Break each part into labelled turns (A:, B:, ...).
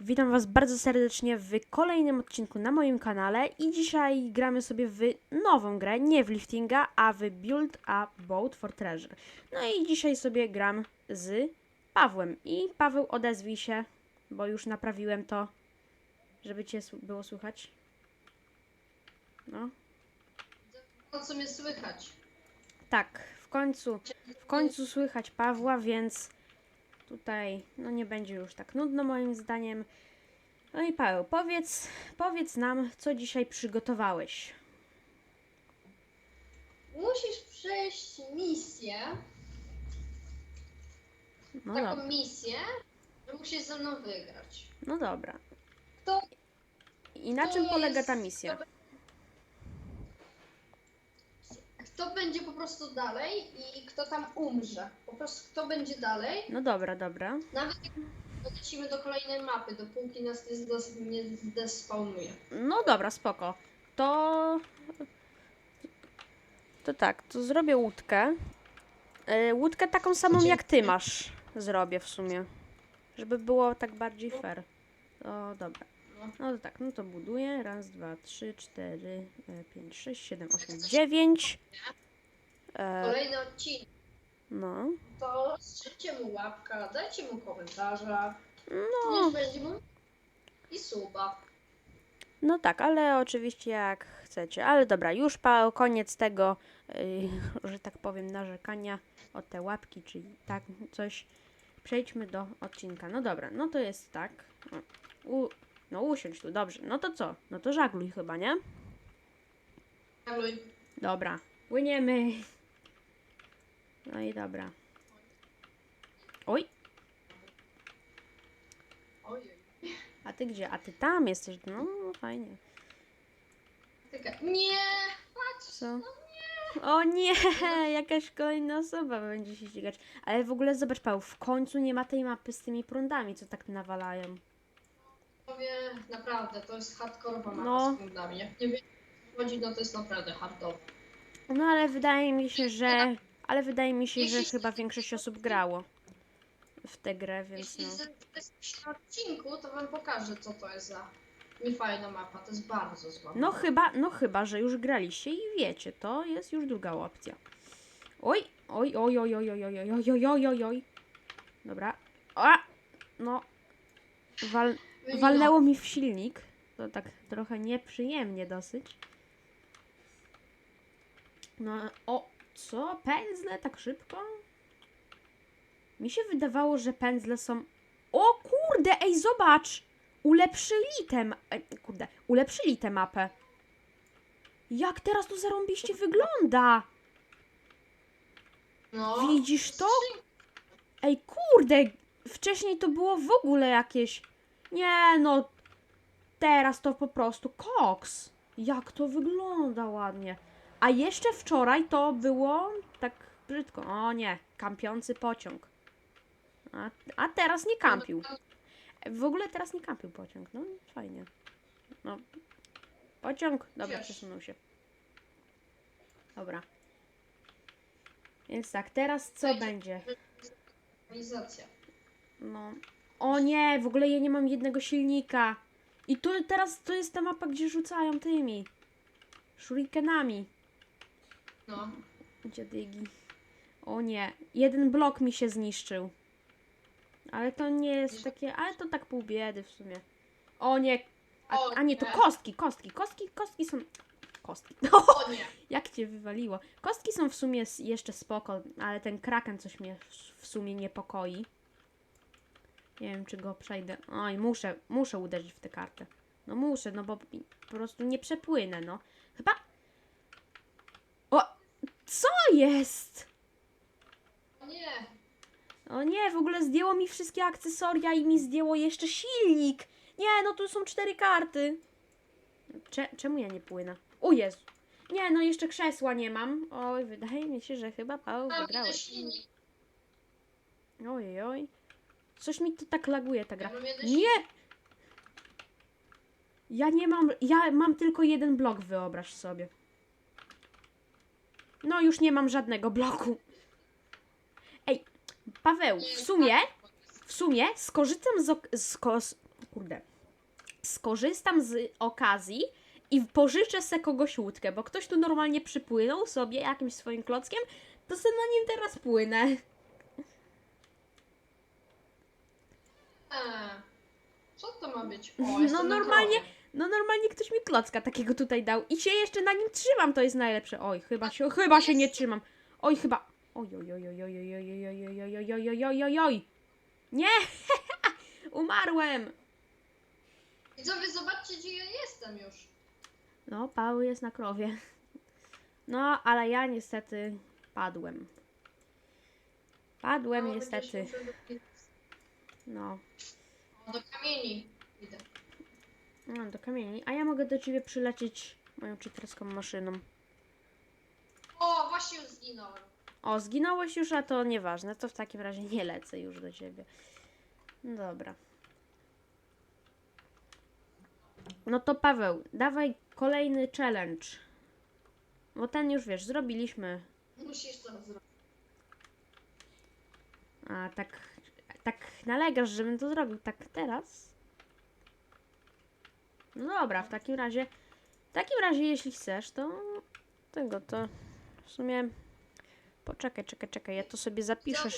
A: Witam Was bardzo serdecznie w kolejnym odcinku na moim kanale i dzisiaj gramy sobie w nową grę, nie w liftinga, a w Build a Boat for Treasure. No i dzisiaj sobie gram z Pawłem i Paweł odezwij się, bo już naprawiłem to, żeby Cię było słychać. No,
B: To co mnie słychać.
A: tak, w końcu, w końcu słychać Pawła, więc tutaj no nie będzie już tak nudno moim zdaniem. No i Paweł, powiedz, powiedz nam, co dzisiaj przygotowałeś.
B: Musisz przejść misję,
A: No
B: taką
A: dobra,
B: misję, że musisz ze mną wygrać.
A: no dobra.
B: Kto,
A: I na
B: kto
A: czym polega
B: jest-
A: ta misja?
B: Kto, kto będzie po prostu dalej i kto tam umrze. Po prostu kto będzie dalej,
A: No dobra, dobra.
B: nawet jak lecimy do kolejnej mapy, dopóki nas nie, zdes, nie zdespawnuje.
A: No dobra, spoko. To. To tak, to zrobię łódkę. E, łódkę taką samą jak ty masz. Zrobię w sumie. Żeby było tak bardziej fair. To dobra.
B: No.
A: To tak, no to buduję. Raz, dwa, trzy, cztery, e, pięć, sześć, siedem, osiem, dziewięć. E,
B: Kolejny odcinek.
A: no.
B: To strzelcie mu łapka, dajcie mu komentarza,
A: No.
B: niech będzie mu i suba.
A: No tak, ale oczywiście jak chcecie. Ale dobra, już pa, koniec tego, yy, że tak powiem, narzekania o te łapki, czyli tak coś. Przejdźmy do odcinka. No dobra, no to jest tak. O, U, no usiądź tu, dobrze. No to co? No to żagluj chyba, nie?
B: Haluj.
A: Dobra, płyniemy. No i dobra. Oj, a ty gdzie? A ty tam jesteś. No, fajnie.
B: Nie,
A: Co? O nie, jakaś kolejna osoba będzie się ścigać. Ale w ogóle zobacz, Paweł, w końcu nie ma tej mapy z tymi prądami, co tak nawalają.
B: Powie, naprawdę, to jest hardkorowa mapa
A: No.
B: prądami. Jak nie wiem, o co chodzi, no to jest naprawdę hardowe.
A: No ale wydaje mi się, że. Ale wydaje mi się, że chyba większość osób grało w tę grę, więc
B: Jeśli
A: no.
B: jesteście na odcinku, to wam pokażę, co to jest za niefajna mapa. To jest bardzo zła
A: No
B: mapa.
A: chyba, no chyba, że już graliście i wiecie, to jest już druga opcja. Oj, oj, oj, oj, oj, oj, oj, oj, oj, oj, oj, oj. Dobra. A! No. Wal. Walnęło mi w silnik. To tak trochę nieprzyjemnie dosyć. No, o, co? Pędzle tak szybko? Mi się wydawało, że pędzle są... O kurde, ej, zobacz! Ulepszyli tę... ma- Kurde, ulepszyli tę mapę. Jak teraz to zarąbiście wygląda?
B: No.
A: Widzisz to? Ej, kurde! Wcześniej to było w ogóle jakieś. Nie no. Teraz to po prostu koks. Jak to wygląda ładnie. A jeszcze wczoraj to było tak brzydko. O nie, kampiący pociąg. A, a teraz nie kampił. W ogóle teraz nie kampił pociąg. No fajnie. No. Pociąg. Dobra, przesunął się. Dobra. Więc tak, teraz co będzie?
B: Organizacja.
A: No. O nie, w ogóle ja nie mam jednego silnika. I tu teraz to jest ta mapa, gdzie rzucają tymi shurikenami.
B: No.
A: Dziadygi. O nie, jeden blok mi się zniszczył. Ale to nie jest takie, ale to tak pół biedy w sumie. O nie, a, a nie, to kostki, kostki, kostki, kostki są... Kostki.
B: O nie.
A: Jak cię wywaliło? Kostki są w sumie s- jeszcze spoko, ale ten kraken coś mnie w- w sumie niepokoi. Nie wiem, czy go przejdę. Oj, muszę, muszę uderzyć w tę kartę. No muszę, no bo po prostu nie przepłynę, no. Chyba... O! Co jest?
B: O nie.
A: O nie, w ogóle zdjęło mi wszystkie akcesoria i mi zdjęło jeszcze silnik. Nie, no tu są cztery karty. Cze czemu ja nie płynę? O Jezu. Nie, no jeszcze krzesła nie mam. Oj, wydaje mi się, że chyba Paweł wygrałeś.
B: jeden silnik.
A: Oj, oj. Coś mi to tak laguje ta gra.
B: Ja mam jeden
A: Nie! Ja nie mam, ja mam tylko jeden blok, wyobraź sobie. No już nie mam żadnego bloku. Ej, Paweł, w sumie, w sumie skorzystam z, ok- z, kurde, skorzystam z okazji i pożyczę se kogoś łódkę, bo ktoś tu normalnie przypłynął sobie jakimś swoim klockiem, to se na nim teraz płynę.
B: Eee, co to ma być? O,
A: No
B: jestem na
A: normalnie-
B: krowie.
A: No normalnie ktoś mi klocka takiego tutaj dał i się jeszcze na nim trzymam, to jest najlepsze. Oj, chyba się, chyba się nie trzymam. Oj, chyba. Oj, oj, oj, oj, oj, oj, oj, oj, oj, oj, oj, oj, oj, oj, oj, oj. Nie! Umarłem!
B: Widzowie, zobaczcie, gdzie ja jestem już.
A: No, Paweł jest na krowie. No, ale ja niestety padłem. Padłem
B: No,
A: niestety. No.
B: O, do kamieni. Idę.
A: no, do kamieni. A ja mogę do ciebie przylecieć moją czyterską maszyną.
B: O, właśnie już zginąłem.
A: O, zginąłeś już, a to nieważne. To w takim razie nie lecę już do ciebie. Dobra. No to Paweł, dawaj kolejny challenge. Bo ten już wiesz, zrobiliśmy.
B: Musisz to zrobić.
A: A tak, tak nalegasz, żebym to zrobił. Tak teraz? No dobra, w takim razie. W takim razie, jeśli chcesz, to tego to w sumie. Poczekaj, czekaj, czekaj. Ja to sobie zapiszę.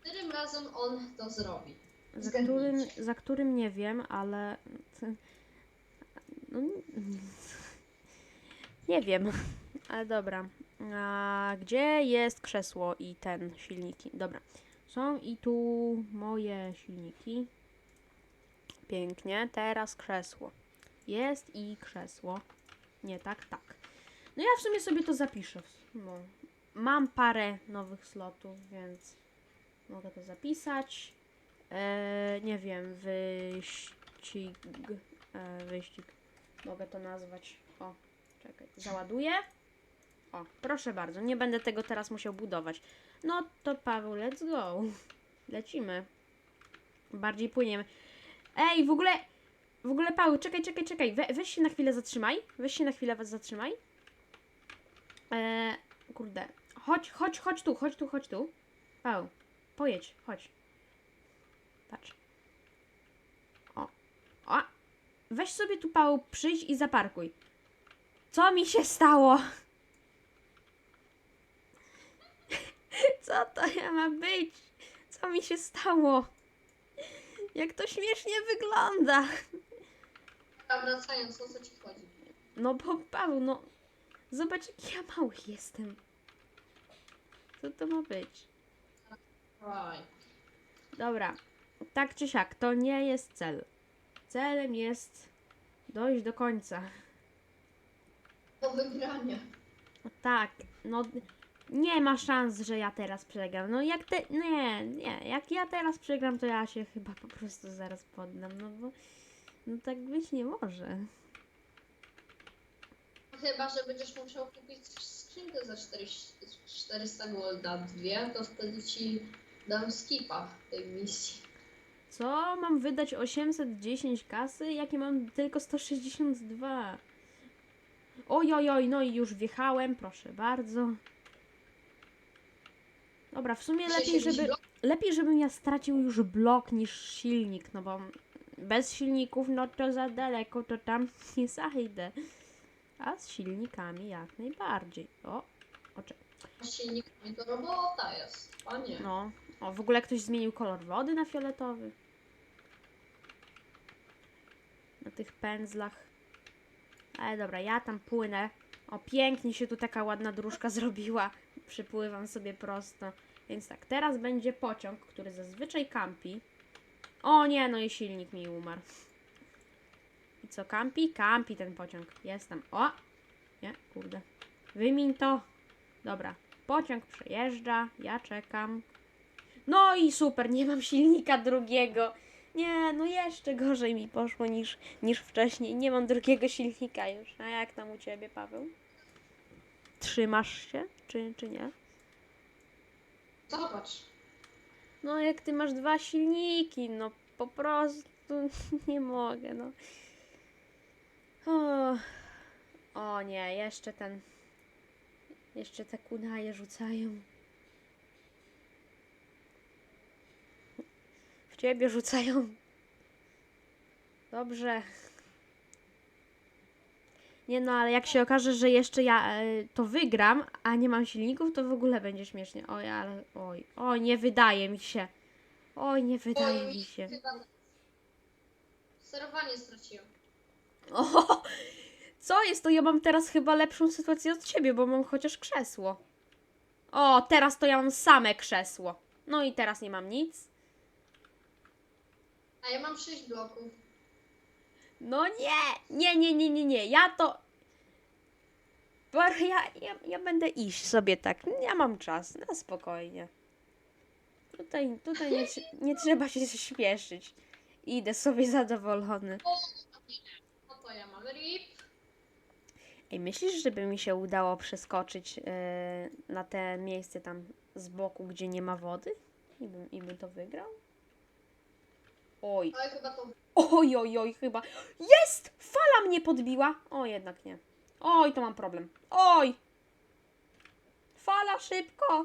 B: Którym razem on to zrobi?
A: Za którym, za którym nie wiem, ale. No, nie wiem, ale dobra. A gdzie jest krzesło i ten silniki? Dobra. Są i tu moje silniki. Pięknie. Teraz krzesło. Jest i krzesło. Nie tak, tak. No ja w sumie sobie to zapiszę. No. Mam parę nowych slotów, więc mogę to zapisać. E, nie wiem, wyścig. E, wyścig. Mogę to nazwać. O, czekaj, załaduję. O, proszę bardzo, nie będę tego teraz musiał budować. No to Paweł, let's go. Lecimy. Bardziej płyniemy. Ej, w ogóle. W ogóle Paweł, czekaj, czekaj, czekaj. We, weź się na chwilę zatrzymaj. Weź się na chwilę was zatrzymaj. E, kurde. Chodź, chodź, chodź tu, chodź tu, chodź tu. Paweł, pojedź, chodź. Patrz. O. O. Weź sobie tu, Paweł, przyjdź i zaparkuj. Co mi się stało? Co to ja ma być? Co mi się stało? Jak to śmiesznie wygląda.
B: A wracając, o co ci chodzi?
A: No bo Paweł, no. Zobacz, jaki ja mały jestem. Co to ma być? Dobra, tak czy siak, to nie jest cel. Celem jest dojść do końca.
B: Do wygrania.
A: Tak, no nie ma szans, że ja teraz przegram. No jak te, nie, nie, jak ja teraz przegram, to ja się chyba po prostu zaraz poddam, no bo no tak być nie może.
B: Chyba, że będziesz musiał kupić skrzynkę za 400 400 golda dwie, to wtedy ci dam skipa tej misji.
A: Co? Mam wydać 810 kasy? Jakie mam tylko 162? Oj, oj, oj, no i już wjechałem, proszę bardzo. Dobra, w sumie lepiej, żeby, lepiej, żebym ja stracił już blok niż silnik, no bo bez silników, no to za daleko, to tam nie zajdę. A z silnikami jak najbardziej. O, oczek.
B: Z silnikami to robota jest, a nie.
A: No, o, w ogóle ktoś zmienił kolor wody na fioletowy. Na tych pędzlach. Ale dobra, ja tam płynę. O, pięknie się tu taka ładna dróżka zrobiła. Przypływam sobie prosto. Więc tak, teraz będzie pociąg, który zazwyczaj kampi. O nie, no i silnik mi umarł. I co, kampi? Kampi ten pociąg. Jestem. O! Nie, kurde. Wymień to. Dobra, pociąg przejeżdża, ja czekam. No i super, nie mam silnika drugiego. Nie, no jeszcze gorzej mi poszło niż, niż wcześniej. Nie mam drugiego silnika już. A jak tam u ciebie, Paweł? Trzymasz się, czy, czy nie?
B: Zobacz.
A: No jak ty masz dwa silniki, no po prostu nie mogę, no. O, o nie, jeszcze ten, jeszcze te kunaje rzucają. W ciebie rzucają. Dobrze. Nie no, ale jak się okaże, że jeszcze ja e, to wygram, a nie mam silników, to w ogóle będzie śmiesznie. Oj, ale oj, oj, nie wydaje mi się. Oj, nie wydaje mi się.
B: Sterowanie straciłem.
A: O, co jest to? Ja mam teraz chyba lepszą sytuację od ciebie, bo mam chociaż krzesło. O, teraz to ja mam same krzesło. No i teraz nie mam nic.
B: A ja mam 6 bloków.
A: No nie, nie, nie, nie, nie, nie. Ja to. Ja, ja, ja będę iść sobie tak. Ja mam czas, na spokojnie. Tutaj, tutaj nie, nie trzeba się śpieszyć. Idę sobie zadowolony.
B: No to ja mam rip.
A: Ej, myślisz, żeby mi się udało przeskoczyć yy, na te miejsce tam z boku, gdzie nie ma wody? I bym, i bym to wygrał? Oj,
B: Ale chyba to
A: oj, oj, oj, chyba. Jest! Fala mnie podbiła! O, jednak nie. Oj, to mam problem. Oj! Fala, szybko!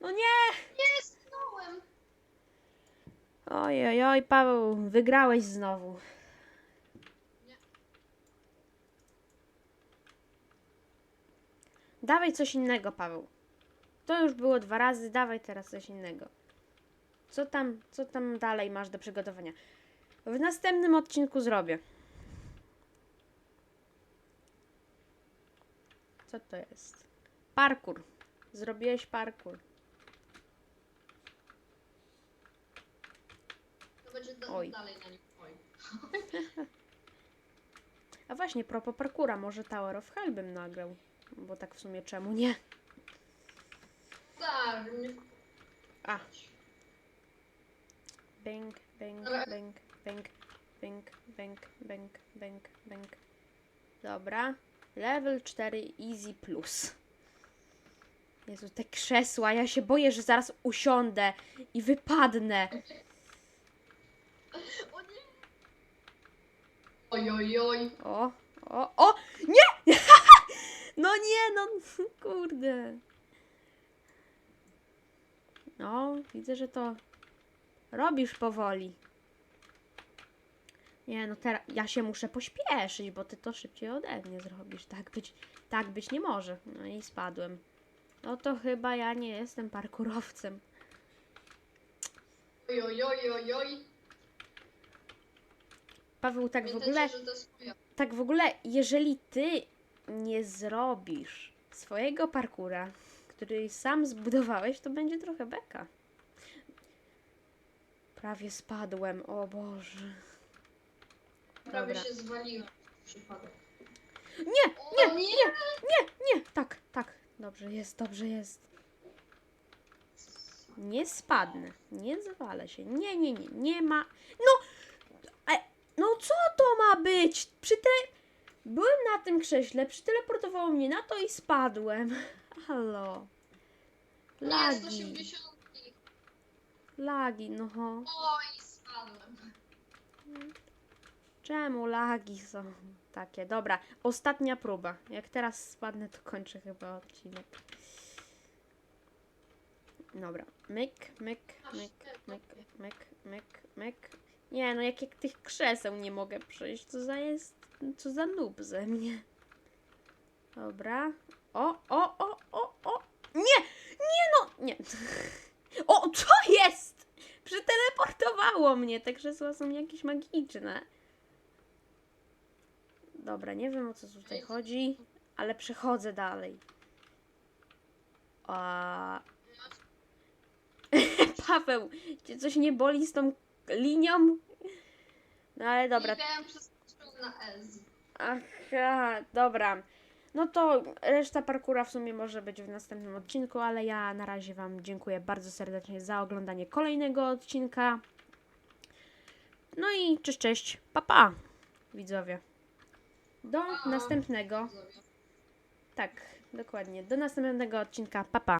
A: No nie!
B: nie zginąłem.
A: Oj, oj, oj, Paweł, wygrałeś znowu.
B: Nie.
A: Dawaj coś innego, Paweł. To już było dwa razy, dawaj teraz coś innego. Co tam, co tam dalej masz do przygotowania? W następnym odcinku zrobię. Co to jest? Parkour. Zrobiłeś parkour.
B: To będzie da-
A: Oj.
B: dalej na nim. Oj.
A: A właśnie, propos parkura, może Tower of Hell bym nagrał. Bo tak w sumie czemu nie?
B: Tak,
A: A. Bęk, bęk, bęk, bęk, bęk, bęk, bęk, bęk, bęk. Dobra. Level 4 Easy Plus. Jezu, te krzesła, ja się boję, że zaraz usiądę i wypadnę.
B: Oj, oj, oj.
A: O, o, o! Nie! No nie, no kurde. No, widzę, że to robisz powoli. Nie, no teraz ja się muszę pośpieszyć, bo ty to szybciej ode mnie zrobisz. Tak być, tak być nie może. No i spadłem. No to chyba ja nie jestem parkurowcem.
B: Oj, oj, oj, oj, oj.
A: Paweł, tak w
B: Pamiętajcie,
A: ogóle
B: że to jest moja.
A: tak w ogóle, jeżeli ty nie zrobisz swojego parkura, który sam zbudowałeś, to będzie trochę beka. Prawie spadłem, o Boże.
B: Prawie
A: Dobra.
B: się zwaliłem. Przypadek.
A: Nie, nie,
B: nie!
A: nie, nie, tak, tak, dobrze jest, dobrze jest. Nie spadnę, nie zwalę się, nie, nie, nie, nie ma, no, e, no co to ma być? Przy te... Byłem na tym krześle, przyteleportowało mnie na to i spadłem. Halo. Lagi,
B: 180.
A: lagi, no.
B: Oj, spadłem.
A: Czemu lagi są takie? Dobra, ostatnia próba. Jak teraz spadnę, to kończę chyba odcinek. Dobra, myk, myk, myk, myk, myk, myk, myk. Nie, no jak, jak tych krzeseł nie mogę przejść, co za jest, co za noob ze mnie. Dobra. O, o, o, o, o. Nie, nie no, nie. O, co jest? Przeteleportowało mnie, te krzesła są jakieś magiczne. Dobra, nie wiem o co tutaj chodzi, ale przechodzę dalej. A... Paweł, cię coś nie boli z tą linią? No ale dobra,
B: Klikałem przez na S.
A: Aha, dobra. No to reszta parkura w sumie może być w następnym odcinku, ale ja na razie Wam dziękuję bardzo serdecznie za oglądanie kolejnego odcinka. No i cześć, cześć, pa pa, widzowie. Do następnego, tak, dokładnie, do następnego odcinka, pa pa.